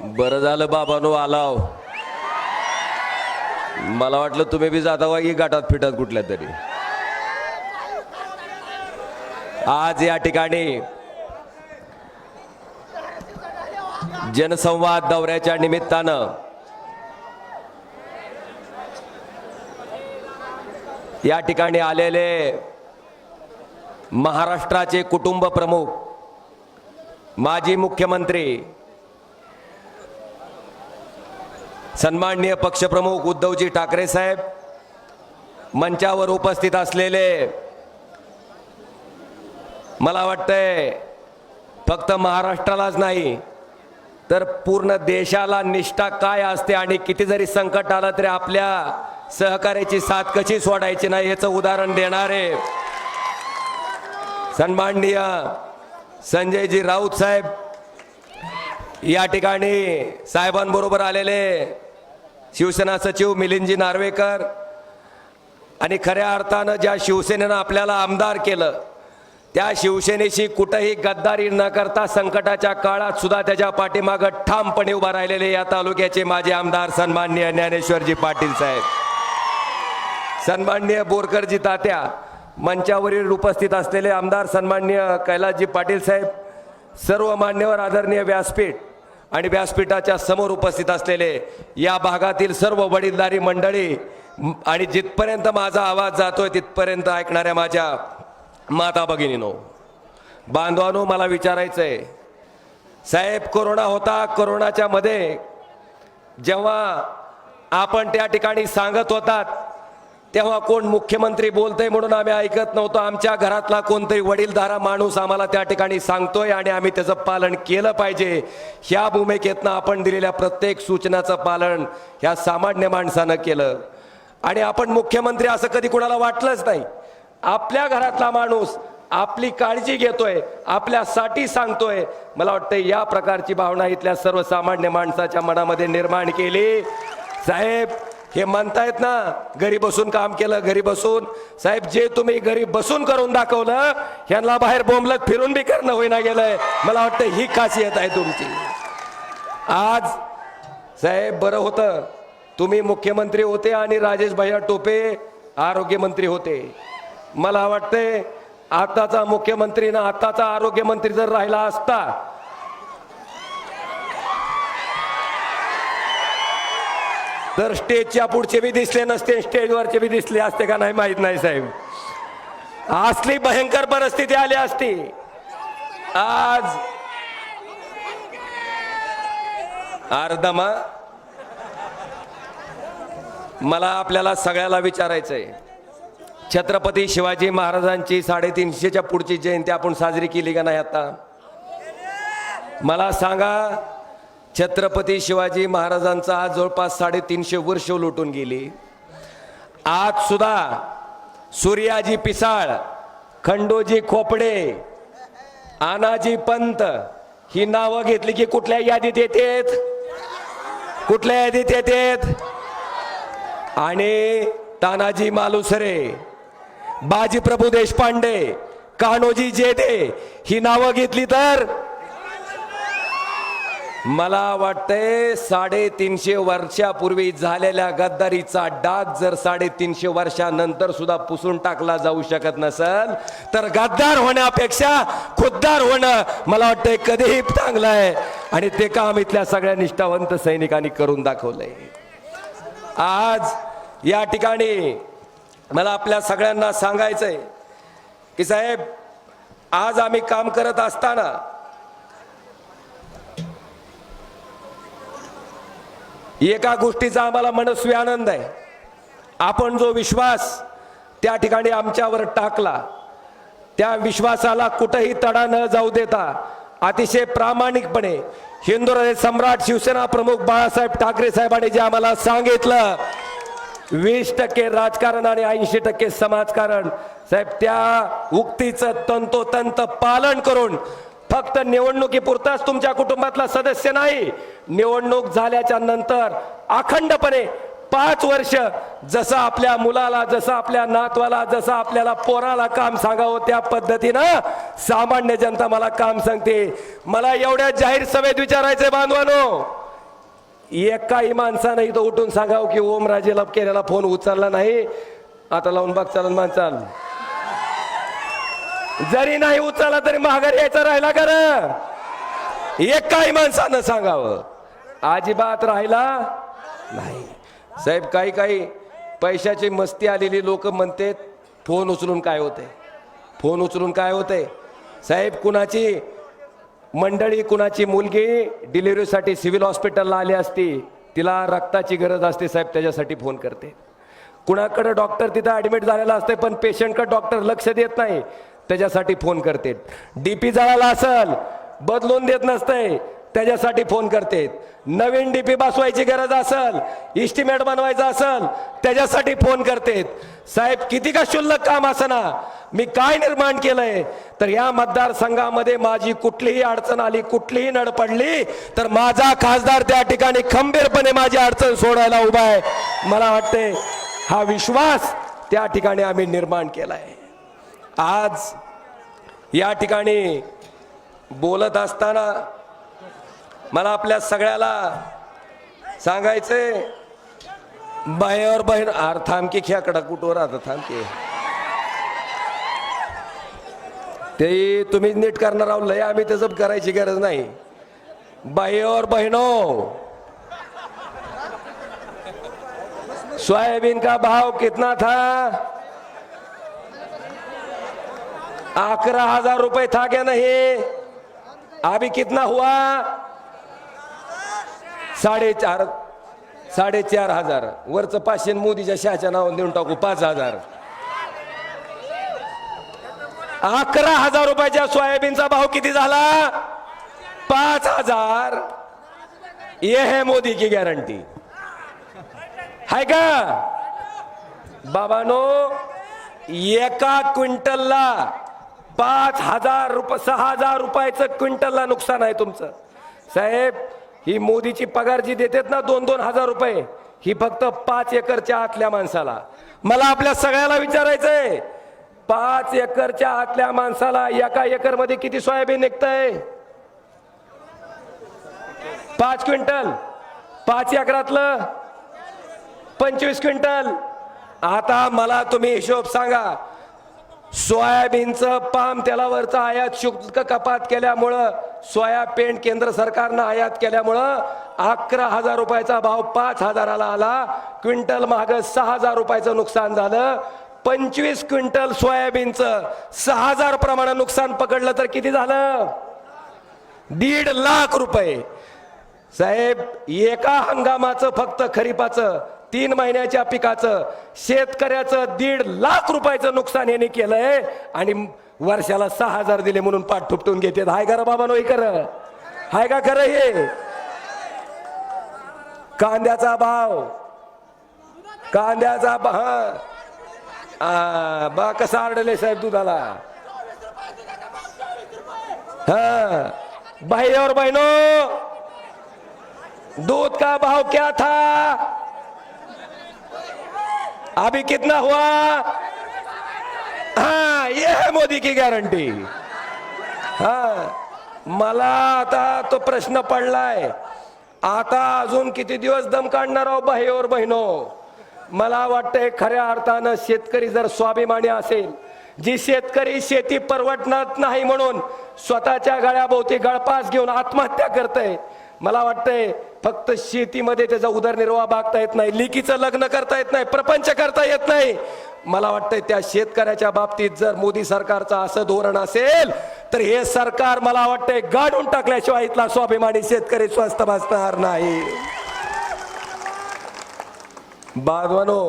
बरं झालं बाबानो आलाव. मला वाटलं तुम्ही बी जाता वा की गाठात फिटत कुठल्या तरी. आज या ठिकाणी जनसंवाद दौऱ्याच्या निमित्तानं या ठिकाणी आलेले महाराष्ट्राचे कुटुंब प्रमुख माजी मुख्यमंत्री सन्माननीय पक्षप्रमुख उद्धवजी ठाकरे साहेब मंचावर उपस्थित असलेले मला वाटतंय फक्त महाराष्ट्रालाच नाही तर पूर्ण देशाला निष्ठा काय असते आणि किती जरी संकट आलं तरी आपल्या सहकार्याची साथ कशी सोडायची नाही याचं उदाहरण देणारे सन्माननीय संजयजी राऊत साहेब या ठिकाणी साहेबांबरोबर आलेले शिवसेना सचिव मिलिंदजी नार्वेकर आणि खऱ्या अर्थानं ज्या शिवसेनेनं आपल्याला आमदार केलं त्या शिवसेनेशी कुठंही गद्दारी न करता संकटाच्या काळात सुद्धा त्याच्या पाठीमागं ठामपणे उभा राहिलेले या तालुक्याचे माजी आमदार सन्माननीय ज्ञानेश्वरजी पाटील साहेब. सन्माननीय बोरकरजी तात्या मंचावरील उपस्थित असलेले आमदार सन्माननीय कैलासजी पाटील साहेब सर्व मान्यवर आदरणीय व्यासपीठ आणि व्यासपीठाच्या समोर उपस्थित असलेले या भागातील सर्व वडीलधारी मंडळी आणि जिथपर्यंत माझा आवाज जातोय तिथपर्यंत ऐकणाऱ्या माझ्या माता भगिनीनो बांधवानो मला विचारायचंय साहेब कोरोना होता कोरोनाच्या मध्ये जेव्हा आपण त्या ठिकाणी सांगत होतात तेव्हा कोण मुख्यमंत्री बोलतय म्हणून आम्ही ऐकत नव्हतो. आमच्या घरातला कोणतरी वडीलधारा माणूस आम्हाला त्या ठिकाणी सांगतोय आणि आम्ही त्याचं पालन केलं पाहिजे. ह्या भूमिकेतनं आपण दिलेल्या प्रत्येक सूचनाचं पालन ह्या सामान्य माणसानं केलं. आणि आपण मुख्यमंत्री असं कधी कुणाला वाटलंच नाही. आपल्या घरातला माणूस आपली काळजी घेतोय आपल्यासाठी सांगतोय. मला वाटतं या प्रकारची भावना इथल्या सर्वसामान्य माणसाच्या मनामध्ये निर्माण केली. साहेब हे म्हणतायत ना घरी बसून काम केलं घरी बसून. साहेब जे तुम्ही घरी बसून करून दाखवलं ह्यांना बाहेर बोंबलत फिरून बी करणं होईना गेलंय. मला वाटतं ही खासियत आहे तुमची. आज साहेब बरं होतं. तुम्ही मुख्यमंत्री होते आणि राजेश भैया टोपे आरोग्यमंत्री होते. मला वाटतंय आताचा मुख्यमंत्री ना आताचा आरोग्यमंत्री जर राहिला असता तर स्टेजच्या पुढचे बी दिसले नसते स्टेजवरचे बी दिसले असते का नाही माहीत नाही साहेब. असली भयंकर परिस्थिती आली असती. आज अर्धमा मला आपल्याला सगळ्याला विचारायचंय. छत्रपती शिवाजी महाराजांची साडेतीनशेच्या पुढची जयंती आपण साजरी केली का नाही आता? मला सांगा छत्रपती शिवाजी महाराजांचा आज जवळपास साडेतीनशे वर्ष लुटून गेली. आज सुद्धा सूर्याजी पिसाळ खंडोजी खोपडे आनाजी पंत ही नावं घेतली की कुठल्या यादीत येतेत? कुठल्या यादीत येतेत? आणि तानाजी मालुसरे बाजीप्रभू देशपांडे कान्होजी जेदे ही नावं घेतली तर मला वाटतंय साडेतीनशे वर्षापूर्वी झालेल्या गद्दारीचा डाग जर साडेतीनशे वर्षानंतर सुद्धा पुसून टाकला जाऊ शकत नसल तर गद्दार होण्यापेक्षा खुद्दार होणं मला वाटतंय कधीही चांगलं आहे. आणि ते काम इथल्या सगळ्या निष्ठावंत सैनिकांनी करून दाखवलंय. आज या ठिकाणी मला आपल्या सगळ्यांना सांगायचंय की साहेब आज आम्ही काम करत असताना एका गोष्टीचा आम्हाला मनस्वी आनंद आहे. आपण जो विश्वास त्या ठिकाणी आमच्यावर टाकला त्या विश्वासाला कुठंही तडा न जाऊ देता अतिशय प्रामाणिकपणे हिंदू सम्राट शिवसेना प्रमुख बाळासाहेब ठाकरे साहेबांनी जे आम्हाला सांगितलं वीस टक्के राजकारण आणि ऐंशी टक्के समाजकारण साहेब त्या उक्तीचं तंतोतंत पालन करून फक्त निवडणुकीपुरताच तुमच्या कुटुंबातला सदस्य नाही. निवडणूक झाल्याच्यानंतर अखंडपणे पाच वर्ष जसं आपल्या मुलाला जसं आपल्या नातवाला जसं आपल्याला पोराला काम सांगावं त्या पद्धतीनं सामान्य जनता मला काम सांगते. मला एवढ्या जाहीर सभेत विचारायचंय बांधवानो. एकाही माणसानं इथं उठून सांगावं की ओमराजेला केलेला फोन उचलला नाही. आता लावून बघ चालन माणसाला जरी नाही उचलला तरी माघार यायचा राहिला कर काही माणसानं सांगावं? अजिबात राहिला नाही. साहेब काही काही पैशाची मस्ती आलेली लोक म्हणतात फोन उचलून काय होते फोन उचलून काय होते साहेब कुणाची मंडळी कुणाची मुलगी डिलिव्हरीसाठी सिव्हिल हॉस्पिटलला आली असती तिला रक्ताची गरज असते साहेब त्याच्यासाठी फोन करते. कुणाकडे डॉक्टर तिथं ॲडमिट झालेला असते पण पेशंटकडे डॉक्टर लक्ष देत नाही. त्याच्यासाठी फोन करते. डी पी जळाला असल बदलून देत नसतंय त्याच्यासाठी फोन करते. नवीन डी पी बसवायची गरज असल इस्टिमेट बनवायचं असल त्याच्यासाठी फोन करतेत साहेब किती का शुल्लक काम ना मी काय निर्माण केलंय? तर या मतदारसंघामध्ये माझी कुठलीही अडचण आली कुठलीही नड पडली तर माझा खासदार त्या ठिकाणी खंबीरपणे माझी अडचण सोडायला उभा आहे. मला वाटते हा विश्वास त्या ठिकाणी आम्ही निर्माण केला आहे आज या ठिकाणी बोलत असताना मला आपल्या सगळ्याला सांगायचंय बाहेर बहीण आर थांब की खेकडा कुठवर आता थांब की. ते तुम्ही नीट करणार आहो लय आम्ही त्याचं करायची गरज नाही. बाहेर बहिणो हो. सोयाबीन का भाव कितना था? अकरा हजार रुपए था क्या नहीं. अभी कितना हुआ? साडे चार साडेचार हजार. वरचं पाचशे मोदीच्या शहाच्या नावाने देऊन टाकू पाच हजार. अकरा हजार रुपयाच्या सोयाबीनचा भाव किती झाला? पाच हजार. ये है मोदी की गॅरंटी हाय का? बाबानो एका क्विंटलला पाच हजार रुपये सहा हजार रुपयाचं क्विंटलला नुकसान आहे तुमचं. साहेब ही मोदीची पगार जी देतात ना दोन दोन हजार रुपये ही फक्त पाच एकरच्या आतल्या माणसाला. मला आपल्या सगळ्याला विचारायचंय पाच एकरच्या आतल्या माणसाला एका एकरमध्ये किती सोयाबीन निघतंय? पाच क्विंटल. पाच एकरातलं. पंचवीस क्विंटल. आता मला तुम्ही हिशोब सांगा सोयाबीनचं पाम तेलावरचं आयात शुल्क कपात केल्यामुळं सोया पेंट केंद्र सरकारनं आयात केल्यामुळं अकरा हजार रुपयाचा भाव पाच हजाराला आला. क्विंटल महाग सहा हजार रुपयाचं नुकसान झालं. पंचवीस क्विंटल सोयाबीनचं सहा हजार प्रमाणे नुकसान पकडलं तर किती झालं? दीड लाख रुपये. साहेब एका हंगामाचं फक्त खरीपाचं तीन महिन्याच्या पिकाचं शेतकऱ्याचं दीड लाख रुपयाचं नुकसान याने केलंय आणि वर्षाला सहा हजार दिले म्हणून पाठ ठुपटून घेते. हाय का बाबा नोई कर हाय का खरं हे? कांद्याचा भाव. कांद्याचा भाव हा. बा कसा आरडले साहेब दुधाला? हा. भाई और बहनों दूध का भाव क्या था? अभी कितना हुआ? हाँ ये है मोदी की गारंटी हाँ मला आता तो प्रश्न पडलाय. आता अजून किती दिवस दम काढणार आहो बहिओर बहिनो मला वाटतंय खऱ्या अर्थानं शेतकरी जर स्वाभिमानी असेल जी शेतकरी शेती परवडणार नाही म्हणून स्वतःच्या गळ्याभोवती गळपास घेऊन आत्महत्या करतय मला वाटतंय फक्त शेतीमध्ये त्याचा उदरनिर्वाह बागता येत नाही लिकीचं लग्न करता येत नाही प्रपंच करता येत नाही. मला वाटतंय त्या शेतकऱ्याच्या बाबतीत जर मोदी सरकारचं असं धोरण असेल तर हे सरकार मला वाटतंय गाडून टाकल्याशिवाय इथला स्वाभिमानी शेतकरी स्वस्त बसणार नाही. बांधवानो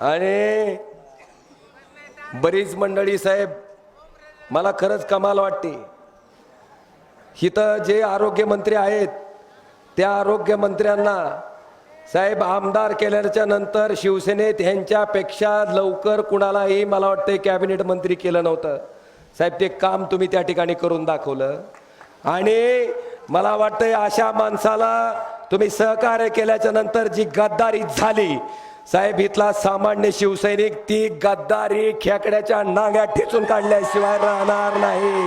आणि बरीच मंडळी साहेब मला खरंच कमाल वाटते. इथं जे आरोग्यमंत्री आहेत त्या आरोग्यमंत्र्यांना साहेब आमदार केल्याच्यानंतर शिवसेनेत ह्यांच्यापेक्षा लवकर कुणालाही मला वाटतं कॅबिनेट मंत्री केलं नव्हतं. साहेब ते काम तुम्ही त्या ठिकाणी करून दाखवलं. आणि मला वाटतंय अशा माणसाला तुम्ही सहकार्य केल्याच्यानंतर जी गद्दारी झाली साहेब इथला सामान्य शिवसैनिक ती गद्दारी खेकड्याच्या नांग्यात ठेचून काढल्याशिवाय राहणार नाही.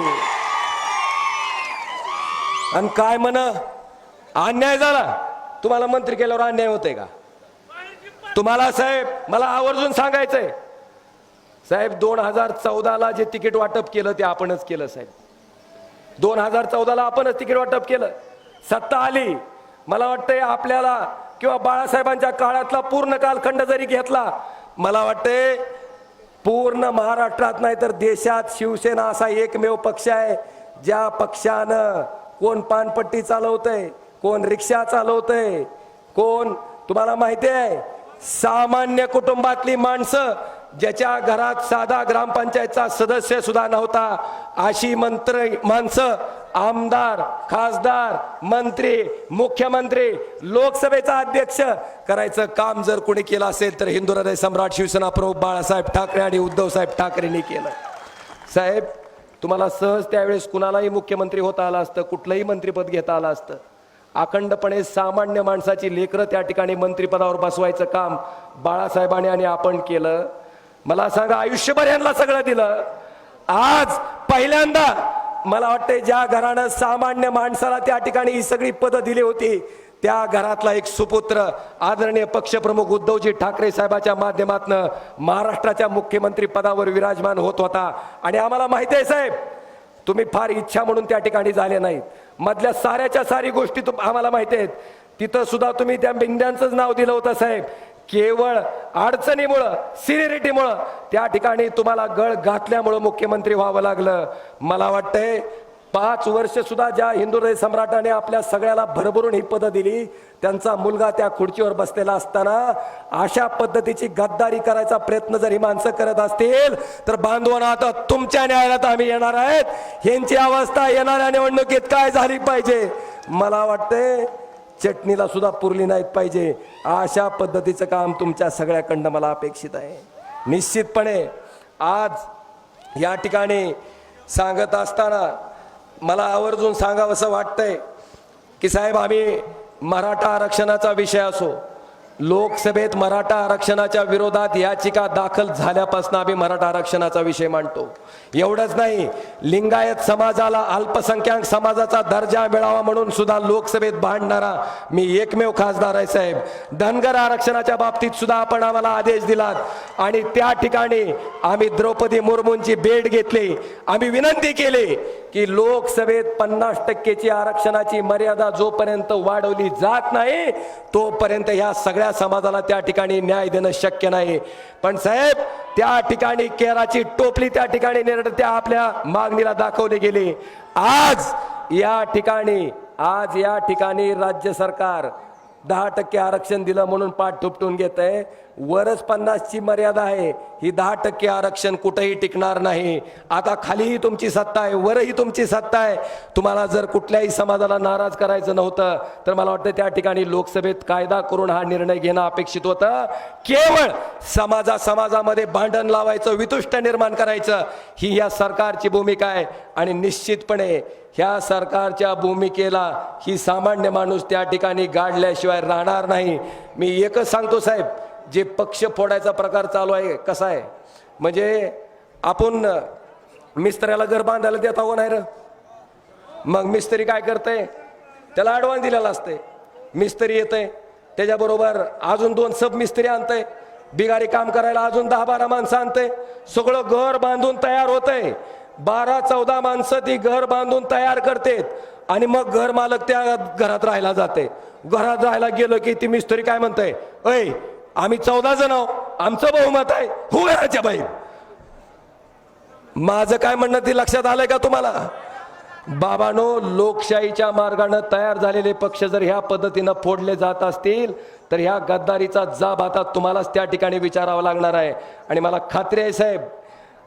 आणि काय म्हण? अन्याय झाला. तुम्हाला मंत्री केल्यावर अन्याय होतोय का? तुम्हाला साहेब मला आवर्जून सांगायचंय. साहेब दोन हजार चौदाला जे तिकीट वाटप केलं ते आपणच केलं साहेब. दोन हजार चौदाला आपणच तिकीट वाटप केलं. सत्ता आली. मला वाटतंय आपल्याला किंवा बाळासाहेबांच्या काळातला पूर्ण कालखंड जरी घेतला मला वाटतंय पूर्ण महाराष्ट्रात नाही तर देशात शिवसेना असा एकमेव पक्ष आहे ज्या पक्षानं कोण पानपट्टी चालवतंय कोण रिक्षा चालवतंय कोण तुम्हाला माहिती आहे सामान्य कुटुंबातली माणसं ज्याच्या घरात साधा ग्रामपंचायतचा सदस्य सुद्धा नव्हता अशी मंत्र माणसं आमदार खासदार मंत्री मुख्यमंत्री लोकसभेचा अध्यक्ष करायचं काम जर कोणी केलं असेल तर हिंदू हृदय सम्राट शिवसेना प्रमुख बाळासाहेब ठाकरे आणि उद्धव साहेब ठाकरेंनी केलं. साहेब तुम्हाला सहज त्यावेळेस कुणालाही मुख्यमंत्री होता आलं असतं कुठलंही मंत्रीपद घेता आलं असतं. अखंडपणे सामान्य माणसाची लेकरं त्या ठिकाणी मंत्रिपदावर बसवायचं काम बाळासाहेबांनी आणि आपण केलं. मला सांगा आयुष्यभर यांना सगळं दिलं. आज पहिल्यांदा मला वाटतंय ज्या घरानं सामान्य माणसाला त्या ठिकाणी ही सगळी पदं दिली होती त्या घरातला एक सुपुत्र आदरणीय पक्षप्रमुख उद्धवजी ठाकरे साहेबाच्या माध्यमातनं महाराष्ट्राच्या मुख्यमंत्री पदावर विराजमान होत होता. आणि आम्हाला माहिती आहे साहेब तुम्ही फार इच्छा म्हणून त्या ठिकाणी झाले नाहीत. मधल्या साऱ्याच्या सारी गोष्टी तुम आम्हाला माहिती आहेत. तिथं सुद्धा तुम्ही त्या बिंद्यांचंच नाव दिलं होतं साहेब. केवळ अडचणीमुळं सिनिरिटीमुळं त्या ठिकाणी तुम्हाला गळ घातल्यामुळं मुख्यमंत्री व्हावं लागलं. मला वाटतंय पाच वर्ष सुद्धा ज्या हिंदुदय सम्राटाने आपल्या सगळ्याला भरभरून ही पदं दिली त्यांचा मुलगा त्या खुर्चीवर बसलेला असताना अशा पद्धतीची गद्दारी करायचा प्रयत्न जर ही माणसं करत असतील तर बांधवांना आता तुमच्या न्यायालयात आम्ही येणार आहेत. यांची अवस्था येणाऱ्या निवडणुकीत काय झाली पाहिजे? मला वाटतंय चटणीला सुद्धा पुरली नाहीत पाहिजे. अशा पद्धतीचं काम तुमच्या सगळ्याकडनं मला अपेक्षित आहे. निश्चितपणे आज या ठिकाणी सांगत असताना मला आवर्जून सांगावंसं वाटतंय की साहेब आम्ही मराठा आरक्षणाचा विषय असो लोकसभेत मराठा आरक्षणाच्या विरोधात याचिका दाखल झाल्यापासून आम्ही मराठा आरक्षणाचा विषय मांडतो. एवढंच नाही लिंगायत समाजाला अल्पसंख्याक समाजाचा दर्जा मिळावा म्हणून सुद्धा लोकसभेत भांडणारा मी एकमेव खासदार आहे साहेब. धनगर आरक्षणाच्या बाबतीत सुद्धा आपण आम्हाला आदेश दिलात आणि त्या ठिकाणी आम्ही द्रौपदी मुर्मूंची भेट घेतली. आम्ही विनंती केली की लोकसभेत पन्नास टक्केची आरक्षणाची मर्यादा जोपर्यंत वाढवली जात नाही तोपर्यंत ह्या सगळ्या समाजाला त्या ठिकाणी न्याय देणं शक्य नाही. पण साहेब त्या ठिकाणी केराची टोपली त्या ठिकाणी त्या आपल्या मागणीला दाखवली गेली. आज या ठिकाणी आज या ठिकाणी राज्य सरकार दहा टक्के आरक्षण दिलं म्हणून पाठ थुपटून घेत आहे वरच पन्नासची मर्यादा आहे. ही दहा टक्के आरक्षण कुठेही टिकणार नाही. आता खालीही तुमची सत्ता आहे वरही तुमची सत्ता आहे. तुम्हाला जर कुठल्याही समाजाला नाराज करायचं नव्हतं तर मला वाटतं त्या ठिकाणी लोकसभेत कायदा करून हा निर्णय घेणं अपेक्षित होतं. केवळ समाजा समाजामध्ये भांडण लावायचं वितुष्ट निर्माण करायचं ही या सरकारची भूमिका आहे. आणि निश्चितपणे ह्या सरकारच्या भूमिकेला ही सामान्य माणूस त्या ठिकाणी गाडल्याशिवाय राहणार नाही. मी एकच सांगतो साहेब जे पक्ष फोडायचा प्रकार चालू आहे कसा आहे? म्हणजे आपण मिस्त्र्याला घर बांधायला देता हो नाही र. मग मिस्त्री काय करते त्याला ॲडव्हान्स दिलेला असते मिस्त्री येते त्याच्याबरोबर अजून दोन सब मिस्त्री आणते बिगारी काम करायला अजून दहा बारा माणसं आणते सगळं घर बांधून तयार होतंय. बारा चौदा माणसं ती घर बांधून तयार करतेत आणि मग घर मालक त्या घरात राहायला जाते. घरात राहायला गेलो की ती मिस्त्री काय म्हणते ऐ आम्ही चौदा जण आहो आमचं बहुमत आहे हो घराच्या बाई माझं काय म्हणणं ते लक्षात आलंय का तुम्हाला? बाबानो लोकशाहीच्या मार्गानं तयार झालेले पक्ष जर ह्या पद्धतीनं फोडले जात असतील तर ह्या गद्दारीचा जाब आता तुम्हालाच त्या ठिकाणी विचारावा लागणार आहे. आणि मला खात्री आहे साहेब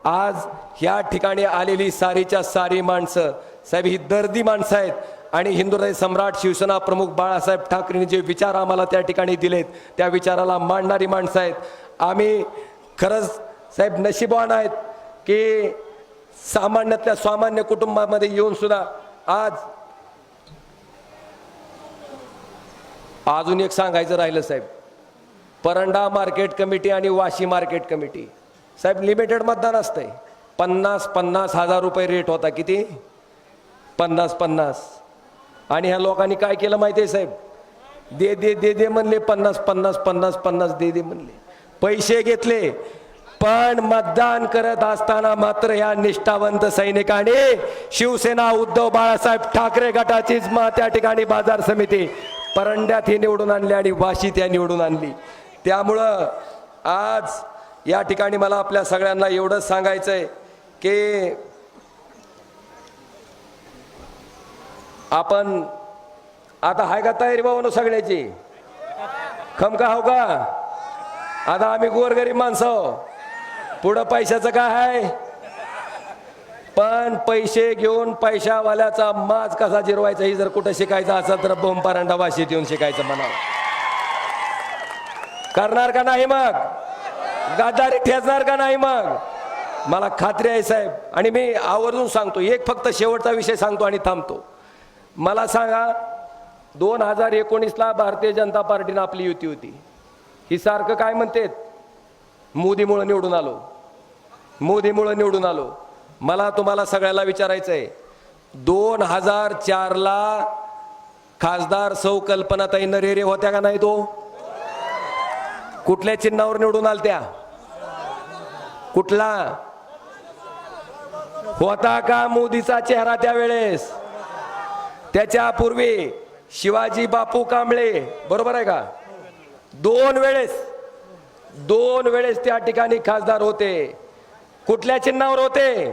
आज ह्या ठिकाणी आलेली सारीच्या सारी माणसं साहेब ही दर्दी माणसं आहेत. आणि हिंदुहृदय सम्राट शिवसेना प्रमुख बाळासाहेब ठाकरेंनी जे विचार आम्हाला त्या ठिकाणी दिलेत त्या विचाराला मांडणारी माणसं आहेत. आम्ही खरंच साहेब नशीबवान आहेत की सामान्यातल्या सामान्य कुटुंबामध्ये येऊन सुद्धा आज अजून एक सांगायचं राहिलं साहेब. परंडा मार्केट कमिटी आणि वाशी मार्केट कमिटी. साहेब लिमिटेड मतदान असतंय. पन्नास पन्नास हजार रुपये रेट होता. किती? पन्नास पन्नास. आणि ह्या लोकांनी काय केलं माहिती आहे साहेब? दे दे दे दे म्हणले पन्नास पन्नास पन्नास पन्नास दे दे म्हणले. पैसे घेतले पण मतदान करत असताना मात्र या निष्ठावंत सैनिकाने शिवसेना उद्धव बाळासाहेब ठाकरे गटाचीच मा त्या ठिकाणी बाजार समिती परंड्यात ही निवडून आणली आणि वाशी त्या निवडून आणली. त्यामुळं आज या ठिकाणी मला आपल्या सगळ्यांना एवढंच सांगायचंय की आपण आता हाय का तयारी बाबा सगळ्याची? खमका हो का? आता आम्ही गोरगरीब माणसं. पुढं पैशाचं काय आहे पण पैसे घेऊन पैशावाल्याचा माज कसा जिरवायचा ही जर कुठं शिकायचं असेल तर बोंबारांडा वाशीत येऊन शिकायचं म्हणा करणार का नाही मग? गादारी ठेचणार का नाही मग? मला खात्री आहे साहेब. आणि मी आवर्जून सांगतो एक फक्त शेवटचा विषय सांगतो आणि थांबतो. मला सांगा दोन हजार एकोणीसला भारतीय जनता पार्टीनं आपली युती होती. ही सारखं काय म्हणतेत? मोदीमुळं निवडून आलो. मोदीमुळं निवडून आलो. मला तुम्हाला सगळ्याला विचारायचं आहे दोन हजार चारला खासदार सौ कल्पनाताई नरेरे होत्या का नाही तो? कुठल्या चिन्हावर निवडून आलत्या? कुठला? होता का मोदीचा चेहरा त्यावेळेस? त्याच्या पूर्वी शिवाजी बापू कांबळे बरोबर आहे का? दोन वेळेस दोन वेळेस त्या ठिकाणी खासदार होते. कुठल्या चिन्हावर होते?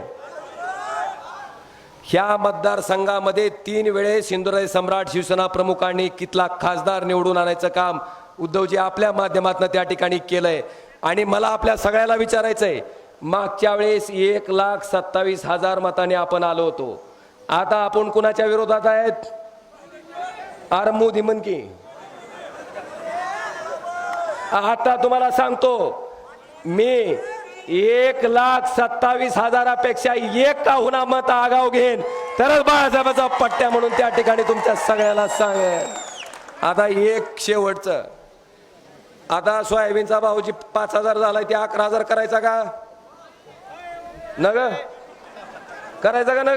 ह्या मतदारसंघामध्ये तीन वेळेस हिंदुराय सम्राट शिवसेना प्रमुखांनी कितला खासदार निवडून आणायचं काम उद्धवजी आपल्या माध्यमातून त्या ठिकाणी केलंय. आणि मला आपल्या सगळ्याला विचारायचं आहे मागच्या वेळेस एक लाख सत्तावीस हजार मताने आपण आलो होतो. आता आपण कुणाच्या विरोधात आहेत? आर मोदी की. आता तुम्हाला सांगतो मी एक लाख सत्तावीस हजारापेक्षा एक का होणार मत आगाव घेईन. तरच बाळासाहेबाचा पट्ट्या म्हणून त्या ठिकाणी तुमच्या सगळ्याला सांग आता एक शेवटचं. आता सोयाबीनचा भाव जी पाच हजार झालाय ते अकरा हजार करायचा का? न करायचा का न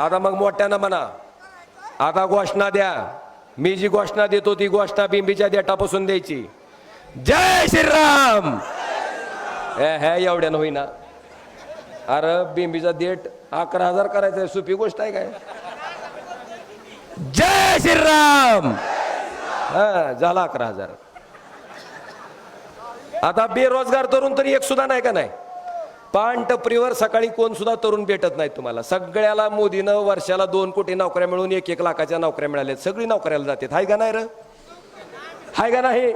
आता मग मोठ्यानं म्हणा. आता घोषणा द्या. मी जी घोषणा देतो ती घोषणा बिंबीच्या देठापासून द्यायची. जय श्रीराम! हे एवढ्यानं होईना. अरे बिंबीचा देठ अकरा हजार करायचा आहे सोपी गोष्ट आहे काय? जय श्रीराम! हा झाला अकरा हजार. आता बेरोजगार तरुण तरी एक सुद्धा नाही का नाही? पान टपरीवर सकाळी कोण सुद्धा तरुण भेटत नाही तुम्हाला. सगळ्याला मोदीनं वर्षाला दोन कोटी नोकऱ्या मिळून एक एक लाखाच्या नोकऱ्या मिळाल्या सगळी नोकऱ्याला जातात. हाय का नाही र? हाय का नाही?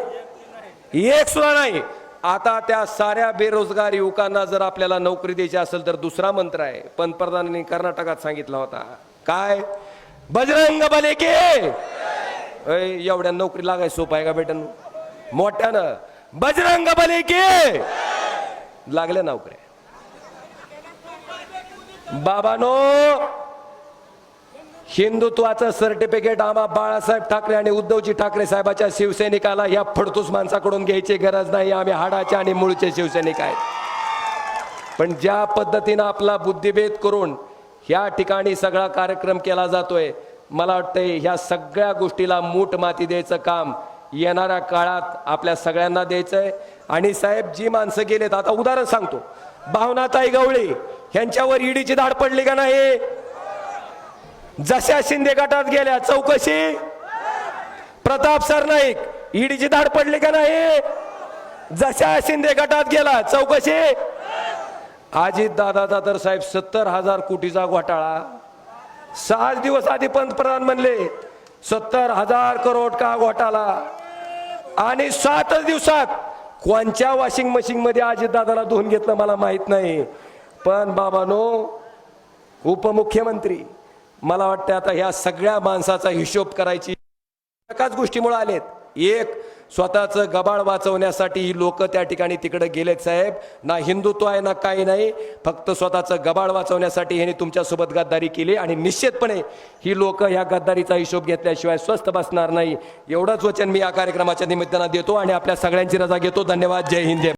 एक सुद्धा नाही. आता त्या साऱ्या बेरोजगार युवकांना जर आपल्याला नोकरी द्यायची असेल तर दुसरा मंत्र आहे. पंतप्रधानांनी कर्नाटकात सांगितला होता. काय? बजरंग बले के अय, एवढ्या नोकरी लागाय सोप आहे का बेटन? मोठ्यानं. बजरंग बली की! लागल्या नोकऱ्या बाबानो हिंदुत्वाचं सर्टिफिकेट आम्हा बाळासाहेब ठाकरे आणि उद्धवजी ठाकरे साहेबाच्या शिवसैनिकाला या फडतूस माणसाकडून घ्यायची गरज नाही. आम्ही हाडाचे आणि मूळचे शिवसैनिक आहेत. पण ज्या पद्धतीनं आपला बुद्धिभेद करून ह्या ठिकाणी सगळा कार्यक्रम केला जातोय मला वाटतंय ह्या सगळ्या गोष्टीला मूठ माती द्यायचं काम येणाऱ्या काळात आपल्या सगळ्यांना द्यायचंय. आणि साहेब जी माणसं गेलेत आता उदाहरण सांगतो. भावनाताई गवळी ह्यांच्यावर ईडीची धाड पडली का नाही? जशा शिंदे गटात गेल्या चौकशी? प्रताप सरनाईक ईडीची धाड पडली का नाही? जशा शिंदे गटात गेला चौकशी? अजित दादाचा तर साहेब सत्तर हजार कोटीचा घोटाळा. सहा दिवस आधी पंतप्रधान म्हणले सत्तर हजार करोड का घोटाळा? आणि सातच दिवसात कोणच्या वॉशिंग मशीन मध्ये अजित दादाला धुवून घेतलं मला माहीत नाही. पण बाबानो उपमुख्यमंत्री मला वाटतं आता ह्या सगळ्या माणसाचा हिशोब करायची एकाच गोष्टीमुळे आलेत. एक स्वतःचं गबाळ वाचवण्यासाठी ही लोक त्या ठिकाणी तिकडे गेलेत साहेब. ना हिंदुत्व आहे ना काही नाही. फक्त स्वतःचं गबाळ वाचवण्यासाठी ह्यांनी तुमच्यासोबत गद्दारी केली आणि निश्चितपणे ही लोक ह्या गद्दारीचा हिशोब घेतल्याशिवाय स्वस्थ बसणार नाही. एवढंच वचन मी या कार्यक्रमाच्या निमित्तानं देतो आणि आपल्या सगळ्यांची रजा घेतो. धन्यवाद. जय हिंद जय